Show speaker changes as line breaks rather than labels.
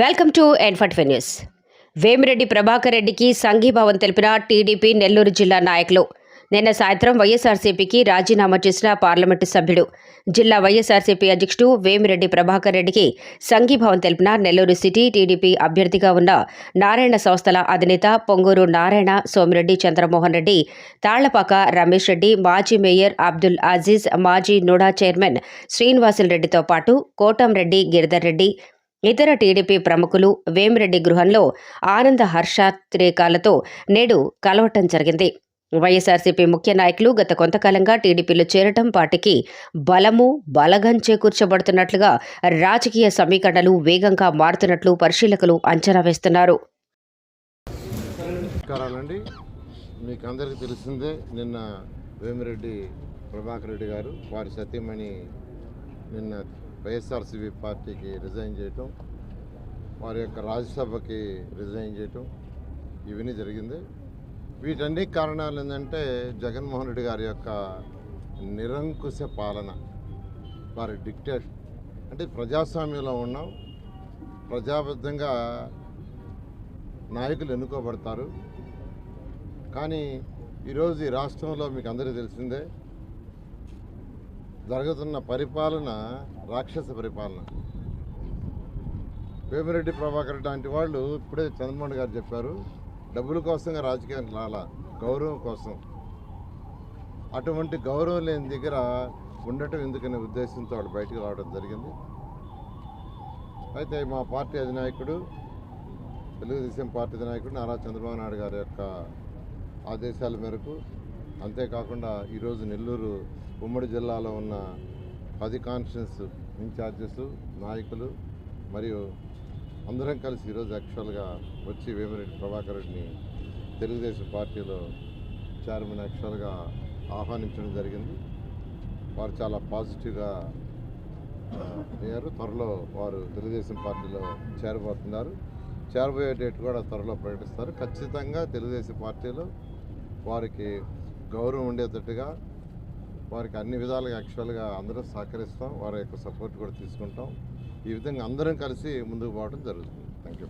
Welcome to ఎన్ఫట్ news. Vemireddy Prabhakar రెడ్డికి సంఘీభావం తెలిపిన టీడీపీ నెల్లూరు జిల్లా నాయకులు. నిన్న సాయంత్రం వైఎస్ఆర్సీపీకి రాజీనామా చేసిన పార్లమెంటు సభ్యుడు జిల్లా వైఎస్ఆర్సీపీ అధ్యక్షుడు వేమిరెడ్డి ప్రభాకర్ రెడ్డికి సంఘీభావం తెలిపిన నెల్లూరు సిటీ టీడీపీ అభ్యర్థిగా ఉన్న నారాయణ సంస్థల అధినేత పొంగూరు నారాయణ సోమిరెడ్డి చంద్రమోహన్ రెడ్డి తాళ్ళపాక రమేష్ రెడ్డి మాజీ మేయర్ అబ్దుల్ అజీజ్ మాజీ నూడా చైర్మన్ శ్రీనివాసులరెడ్డితో పాటు కోటంరెడ్డి గిరిధర్ రెడ్డి ఇతర టీడీపీ ప్రముఖులు వేమిరెడ్డి గృహంలో ఆనంద హర్షాతిరేకాలతో నేడు కలవటం జరిగింది. వైఎస్ఆర్సీపీ ముఖ్య నాయకులు గత కొంతకాలంగా టీడీపీలో చేరటం పార్టీకి బలము బలగం చేకూర్చబడుతున్నట్లుగా రాజకీయ సమీకరణలు వేగంగా మారుతున్నట్లు పరిశీలకులు అంచనా వేస్తున్నారు.
మీకు అందరికీ తెలిసిందే నిన్న వేమిరెడ్డి ప్రభాకర్ రెడ్డి గారు వారి సతీమణి నిన్న వైఎస్ఆర్సీపీ పార్టీకి రిజైన్ చేయటం వారి యొక్క రాజ్యసభకి రిజైన్ చేయటం ఇవన్నీ జరిగింది. వీటన్ని కారణాలు ఏంటంటే జగన్మోహన్ రెడ్డి గారి యొక్క నిరంకుశ పాలన వారి డిక్టేట్ అంటే ప్రజాస్వామ్యంలో ఉన్నాం ప్రజాబద్ధంగా నాయకులు ఎన్నుకోబడతారు. కానీ ఈరోజు ఈ రాష్ట్రంలో మీకు అందరికీ తెలిసిందే జరుగుతున్న పరిపాలన రాక్షస పరిపాలన. వేమిరెడ్డి ప్రభాకర్ లాంటి వాళ్ళు ఇప్పుడే చంద్రమోహన్ గారు చెప్పారు డబ్బుల కోసంగా రాజకీయం రాలా గౌరవం కోసం. అటువంటి గౌరవం లేని దగ్గర ఉండటం ఎందుకనే ఉద్దేశంతో వాళ్ళు బయటకు రావడం జరిగింది. అయితే మా పార్టీ అధినాయకుడు తెలుగుదేశం పార్టీ అధినాయకుడు నారా చంద్రబాబు నాయుడు గారి యొక్క ఆదేశాల మేరకు అంతేకాకుండా ఈరోజు నెల్లూరు ఉమ్మడి జిల్లాలో ఉన్న పది కాన్స్టిట్యూన్స్ ఇన్ఛార్జెస్ నాయకులు మరియు అందరం కలిసి ఈరోజు యాక్చువల్గా వచ్చి వేమిరెడ్డి ప్రభాకర్ రెడ్డిని తెలుగుదేశం పార్టీలో చైర్మన్ యాక్చువల్గా ఆహ్వానించడం జరిగింది. వారు చాలా పాజిటివ్గా అయ్యారు. త్వరలో వారు తెలుగుదేశం పార్టీలో చేరబోతున్నారు. చేరబోయే డేట్ కూడా త్వరలో ప్రకటిస్తారు. ఖచ్చితంగా తెలుగుదేశం పార్టీలో వారికి గౌరవం ఉండేటట్టుగా వారికి అన్ని విధాలుగా యాక్చువల్గా అందరూ సహకరిస్తాం వారి యొక్క సపోర్ట్ కూడా తీసుకుంటాం. ఈ విధంగా అందరం కలిసి ముందుకు పోవడం జరుగుతుంది. Thank you